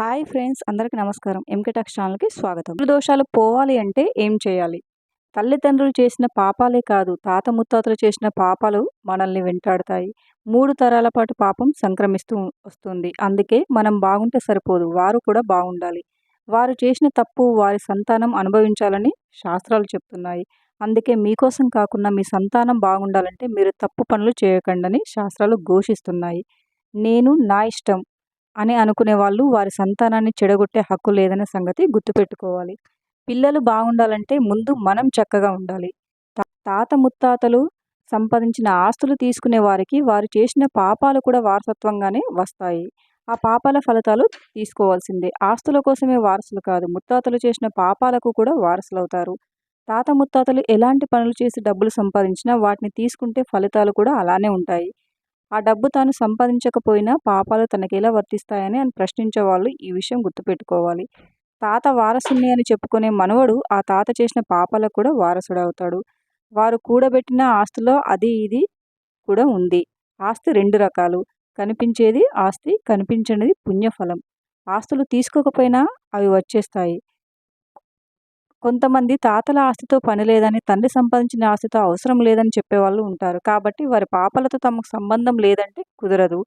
Hi friends అందరికీ నమస్కారం. ఎంకెటాక్స్ ఛానల్కి స్వాగతం. దోషాలు పోవాలి అంటే ఏం చేయాలి? తల్లిదండ్రులు చేసిన పాపాలే కాదు తాత ముత్తాతలు చేసిన పాపాలు మనల్ని వెంటాడతాయి. మూడు తరాల పాటు పాపం సంక్రమిస్తూ వస్తుంది. అందుకే మనం బాగుంటే సరిపోదు వారు కూడా బాగుండాలి. వారు చేసిన తప్పు వారి సంతానం అనుభవించాలని శాస్త్రాలు చెప్తున్నాయి. అందుకే మీకోసం కాకుండా మీ సంతానం బాగుండాలంటే మీరు తప్పు పనులు చేయకండి శాస్త్రాలు ఘోషిస్తున్నాయి. నేను నా ఇష్టం అని అనుకునే వాళ్ళు వారి సంతానాన్ని చెడగొట్టే హక్కు లేదనే సంగతి గుర్తుపెట్టుకోవాలి. పిల్లలు బాగుండాలంటే ముందు మనం చక్కగా ఉండాలి. తాత ముత్తాతలు సంపాదించిన ఆస్తులు తీసుకునే వారికి వారు చేసిన పాపాలు కూడా వారసత్వంగానే వస్తాయి. ఆ పాపాల ఫలితాలు తీసుకోవాల్సిందే. ఆస్తుల కోసమే వారసులు కాదు ముత్తాతలు చేసిన పాపాలకు కూడా వారసులవుతారు. తాత ముత్తాతలు ఎలాంటి పనులు చేసి డబ్బులు సంపాదించినా వాటిని తీసుకుంటే ఫలితాలు కూడా అలానే ఉంటాయి. ఆ డబ్బు తాను సంపాదించకపోయినా పాపాలు తనకెలా వర్తిస్తాయని అని ప్రశ్నించే వాళ్ళు ఈ విషయం గుర్తుపెట్టుకోవాలి. తాత వారసుని అని చెప్పుకునే మనవడు ఆ తాత చేసిన పాపాలకు కూడా వారసుడవుతాడు. వారు కూడబెట్టిన ఆస్తిలో అది ఇది కూడా ఉంది. ఆస్తి రెండు రకాలు. కనిపించేది ఆస్తి కనిపించనిది పుణ్యఫలం. ఆస్తులు తీసుకోకపోయినా అవి వచ్చేస్తాయి. కొంతమంది తాతల ఆస్తితో పని లేదని తండ్రి సంపాదించిన ఆస్తితో అవసరం లేదని చెప్పేవాళ్ళు ఉంటారు. కాబట్టి వారి పాపాలతో తమకు సంబంధం లేదంటే కుదరదు.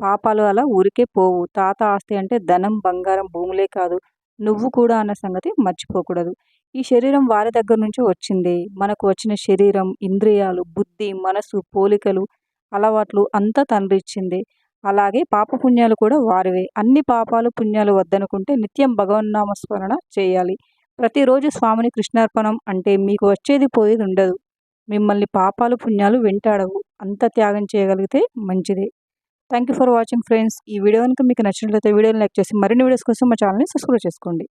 పాపాలు అలా ఊరికే పోవు. తాత ఆస్తి అంటే ధనం బంగారం భూములే కాదు. నువ్వు కూడా అన్న సంగతి మర్చిపోకూడదు. ఈ శరీరం వారి దగ్గర నుంచి వచ్చింది. మనకు వచ్చిన శరీరం ఇంద్రియాలు బుద్ధి మనసు పోలికలు అలవాట్లు అంతా తండ్రి ఇచ్చింది. అలాగే పాపపుణ్యాలు కూడా వారివే. అన్ని పాపాలు పుణ్యాలు వద్దనుకుంటే నిత్యం భగవన్నామస్మరణ చేయాలి. ప్రతిరోజు స్వామిని కృష్ణార్పణం అంటే మీకు వచ్చేది పోయేది ఉండదు. మిమ్మల్ని పాపాలు పుణ్యాలు వెంటాడవు. అంత త్యాగం చేయగలిగితే మంచిది. Thank you for watching friends ఈ వీడియో కనుక మీకు నచ్చినట్లయితే వీడియోని లైక్ చేసి మరిన్ని వీడియోస్ కోసం మా ఛానల్ని సబ్స్క్రైబ్ చేసుకోండి.